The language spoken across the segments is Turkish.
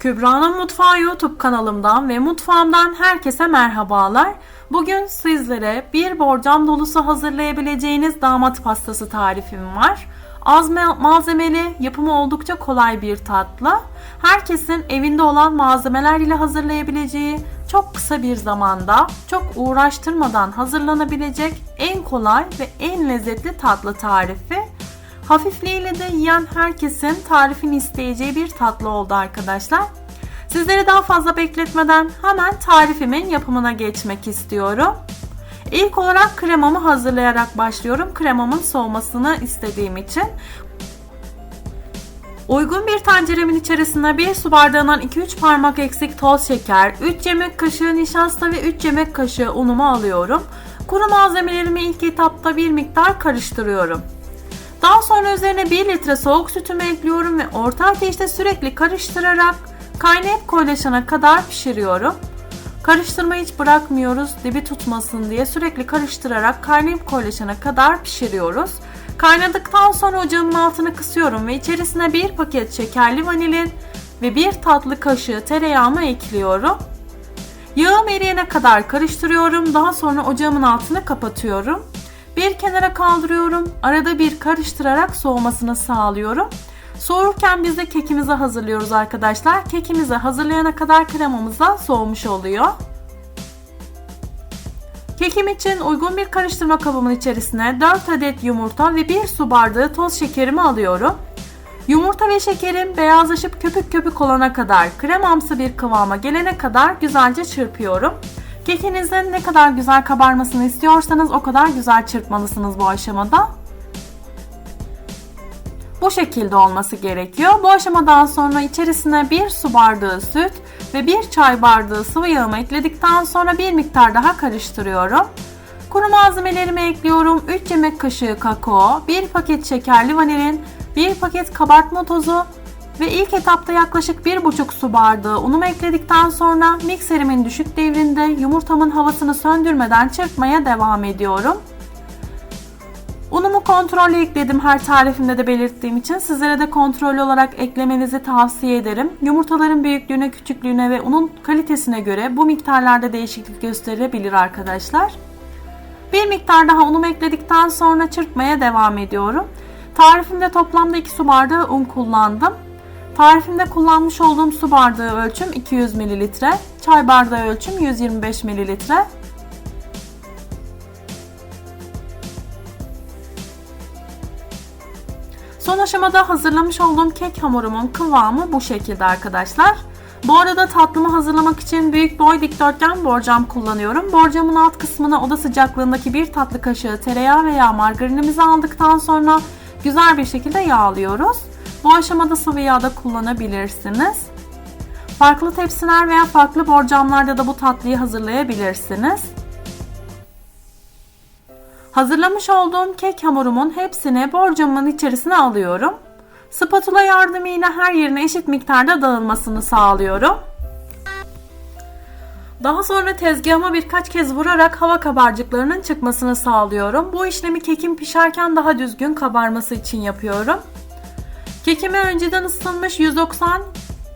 Kübra'nın Mutfağı YouTube kanalımdan ve mutfağımdan herkese merhabalar. Bugün sizlere bir borcam dolusu hazırlayabileceğiniz damat pastası tarifim var. Az ma- malzemeli, yapımı oldukça kolay bir tatlı. Herkesin evinde olan malzemeler ile hazırlayabileceği çok kısa bir zamanda, çok uğraştırmadan hazırlanabilecek en kolay ve en lezzetli tatlı tarifi. Hafifliğiyle de yiyen herkesin tarifini isteyeceği bir tatlı oldu arkadaşlar. Sizleri daha fazla bekletmeden hemen tarifimin yapımına geçmek istiyorum. İlk olarak kremamı hazırlayarak başlıyorum. Kremamın soğumasını istediğim için. Uygun bir tenceremin içerisine 1 su bardağından 2-3 parmak eksik toz şeker, 3 yemek kaşığı nişasta ve 3 yemek kaşığı unumu alıyorum. Kuru malzemelerimi ilk etapta bir miktar karıştırıyorum. Daha sonra üzerine 1 litre soğuk sütümü ekliyorum ve orta ateşte sürekli karıştırarak kaynayıp koyulaşana kadar pişiriyorum. Karıştırmayı hiç bırakmıyoruz dibi tutmasın diye sürekli karıştırarak kaynayıp koyulaşana kadar pişiriyoruz. Kaynadıktan sonra ocağımın altını kısıyorum ve içerisine bir paket şekerli vanilin ve bir tatlı kaşığı tereyağımı ekliyorum. Yağım eriyene kadar karıştırıyorum. Daha sonra ocağımın altını kapatıyorum. Bir kenara kaldırıyorum. Arada bir karıştırarak soğumasını sağlıyorum. Soğurken biz de kekimizi hazırlıyoruz arkadaşlar. Kekimizi hazırlayana kadar kremamız da soğumuş oluyor. Kekim için uygun bir karıştırma kabımın içerisine 4 adet yumurta ve 1 su bardağı toz şekerimi alıyorum. Yumurta ve şekerim beyazlaşıp köpük köpük olana kadar kremamsı bir kıvama gelene kadar güzelce çırpıyorum. Kekinizin ne kadar güzel kabarmasını istiyorsanız o kadar güzel çırpmalısınız bu aşamada. Bu şekilde olması gerekiyor. Bu aşamadan sonra içerisine 1 su bardağı süt ve 1 çay bardağı sıvı yağımı ekledikten sonra bir miktar daha karıştırıyorum. Kuru malzemelerimi ekliyorum. 3 yemek kaşığı kakao, 1 paket şekerli vanilin, 1 paket kabartma tozu ve ilk etapta yaklaşık 1,5 su bardağı unumu ekledikten sonra mikserimin düşük devrinde yumurtamın havasını söndürmeden çırpmaya devam ediyorum. Unumu kontrollü ekledim her tarifimde de belirttiğim için sizlere de kontrollü olarak eklemenizi tavsiye ederim. Yumurtaların büyüklüğüne, küçüklüğüne ve unun kalitesine göre bu miktarlarda değişiklik gösterebilir arkadaşlar. Bir miktar daha unumu ekledikten sonra çırpmaya devam ediyorum. Tarifimde toplamda 2 su bardağı un kullandım. Tarifimde kullanmış olduğum su bardağı ölçüm 200 ml, çay bardağı ölçüm 125 ml. Son aşamada hazırlamış olduğum kek hamurumun kıvamı bu şekilde arkadaşlar. Bu arada tatlımı hazırlamak için büyük boy dikdörtgen borcam kullanıyorum. Borcamın alt kısmına oda sıcaklığındaki bir tatlı kaşığı tereyağı veya margarinimizi aldıktan sonra güzel bir şekilde yağlıyoruz. Bu aşamada sıvı yağ da kullanabilirsiniz. Farklı tepsiler veya farklı borcamlarda da bu tatlıyı hazırlayabilirsiniz. Hazırlamış olduğum kek hamurumun hepsini borcamın içerisine alıyorum. Spatula yardımıyla her yerine eşit miktarda dağılmasını sağlıyorum. Daha sonra tezgahıma birkaç kez vurarak hava kabarcıklarının çıkmasını sağlıyorum. Bu işlemi kekim pişerken daha düzgün kabarması için yapıyorum. Kekimi önceden ısıtılmış 190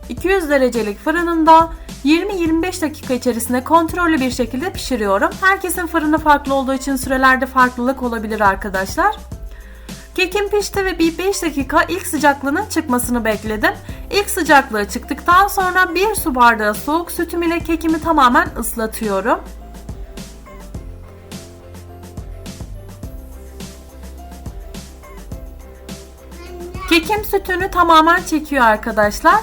200 derecelik fırınında 20-25 dakika içerisinde kontrollü bir şekilde pişiriyorum. Herkesin fırını farklı olduğu için sürelerde farklılık olabilir arkadaşlar. Kekim pişti ve bir 5 dakika ilk sıcaklığının çıkmasını bekledim. İlk sıcaklığı çıktıktan sonra 1 su bardağı soğuk sütüm ile kekimi tamamen ıslatıyorum. Kekim sütünü tamamen çekiyor arkadaşlar.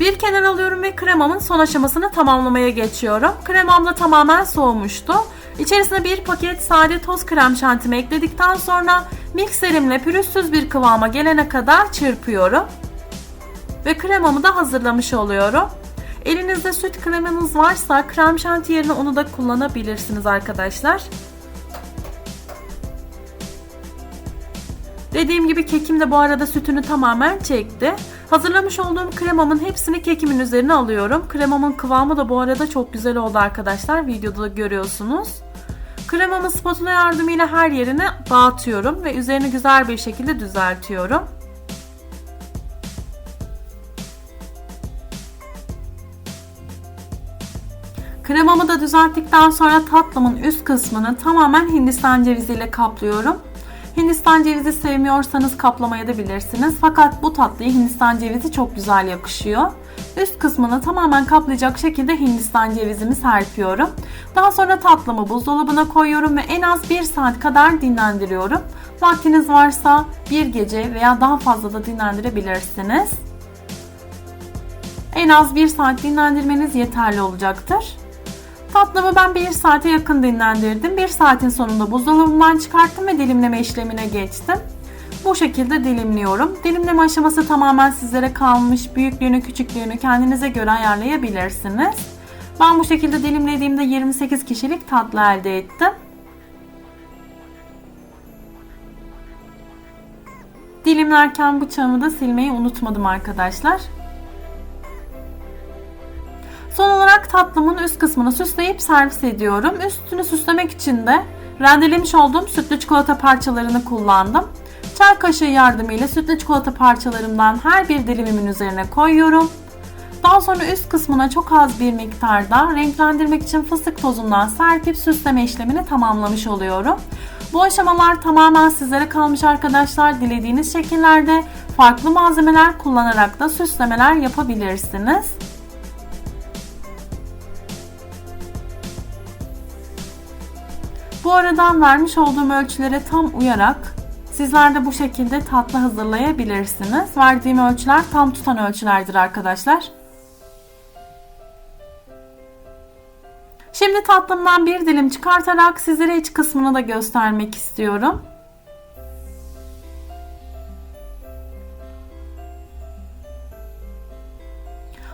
Bir kenar alıyorum ve kremamın son aşamasını tamamlamaya geçiyorum. Kremam da tamamen soğumuştu. İçerisine bir paket sade toz krem şantimi ekledikten sonra mikserimle pürüzsüz bir kıvama gelene kadar çırpıyorum. Ve kremamı da hazırlamış oluyorum. Elinizde süt kremanız varsa krem şanti yerine onu da kullanabilirsiniz arkadaşlar. Dediğim gibi kekim de bu arada sütünü tamamen çekti. Hazırlamış olduğum kremamın hepsini kekimin üzerine alıyorum. Kremamın kıvamı da bu arada çok güzel oldu arkadaşlar. Videoda da görüyorsunuz. Kremamı spatula yardımıyla her yerine dağıtıyorum ve üzerini güzel bir şekilde düzeltiyorum. Kremamı da düzelttikten sonra tatlımın üst kısmını tamamen Hindistan ceviziyle kaplıyorum. Hindistan cevizi sevmiyorsanız kaplamaya da bilirsiniz. Fakat bu tatlıya Hindistan cevizi çok güzel yakışıyor. Üst kısmını tamamen kaplayacak şekilde Hindistan cevizimi serpiyorum. Daha sonra tatlımı buzdolabına koyuyorum ve en az 1 saat kadar dinlendiriyorum. Vaktiniz varsa bir gece veya daha fazla da dinlendirebilirsiniz. En az 1 saat dinlendirmeniz yeterli olacaktır. Tatlımı ben 1 saate yakın dinlendirdim. 1 saatin sonunda buzdolabından çıkarttım ve dilimleme işlemine geçtim. Bu şekilde dilimliyorum. Dilimleme aşaması tamamen sizlere kalmış. Büyüklüğünü, küçüklüğünü kendinize göre ayarlayabilirsiniz. Ben bu şekilde dilimlediğimde 28 kişilik tatlı elde ettim. Dilimlerken bıçağımı da silmeyi unutmadım arkadaşlar. Son olarak tatlımın üst kısmını süsleyip servis ediyorum. Üstünü süslemek için de rendelemiş olduğum sütlü çikolata parçalarını kullandım. Çay kaşığı yardımıyla sütlü çikolata parçalarımdan her bir dilimimin üzerine koyuyorum. Daha sonra üst kısmına çok az bir miktarda renklendirmek için fıstık tozundan serpip süsleme işlemini tamamlamış oluyorum. Bu aşamalar tamamen sizlere kalmış arkadaşlar. Dilediğiniz şekillerde farklı malzemeler kullanarak da süslemeler yapabilirsiniz. Bu aradan vermiş olduğum ölçülere tam uyarak sizler de bu şekilde tatlı hazırlayabilirsiniz. Verdiğim ölçüler tam tutan ölçülerdir arkadaşlar. Şimdi tatlımdan bir dilim çıkartarak sizlere iç kısmını da göstermek istiyorum.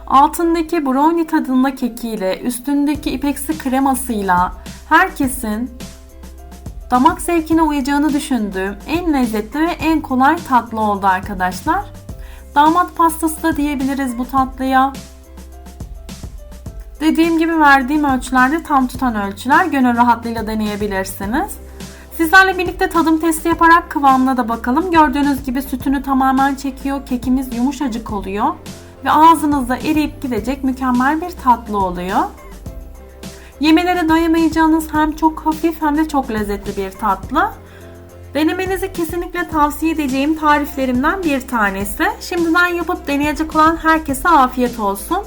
Altındaki brownie tadında kekiyle, üstündeki ipeksi kremasıyla herkesin damak zevkine uyacağını düşündüğüm en lezzetli ve en kolay tatlı oldu arkadaşlar. Damat pastası da diyebiliriz bu tatlıya. Dediğim gibi verdiğim ölçülerde tam tutan ölçüler gönül rahatlığıyla deneyebilirsiniz. Sizlerle birlikte tadım testi yaparak kıvamına da bakalım. Gördüğünüz gibi sütünü tamamen çekiyor. Kekimiz yumuşacık oluyor. Ve ağzınızda eriyip gidecek mükemmel bir tatlı oluyor. Yemelere doyamayacağınız hem çok hafif hem de çok lezzetli bir tatlı. Denemenizi kesinlikle tavsiye edeceğim tariflerimden bir tanesi. Şimdiden yapıp deneyecek olan herkese afiyet olsun.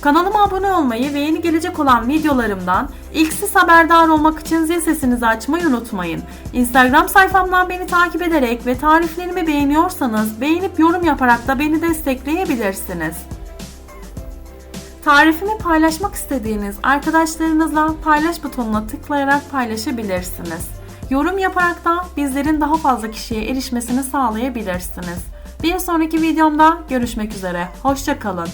Kanalıma abone olmayı ve yeni gelecek olan videolarımdan ilk siz haberdar olmak için zil sesinizi açmayı unutmayın. Instagram sayfamdan beni takip ederek ve tariflerimi beğeniyorsanız beğenip yorum yaparak da beni destekleyebilirsiniz. Tarifimi paylaşmak istediğiniz arkadaşlarınızla paylaş butonuna tıklayarak paylaşabilirsiniz. Yorum yaparak da bizlerin daha fazla kişiye erişmesini sağlayabilirsiniz. Bir sonraki videomda görüşmek üzere. Hoşçakalın.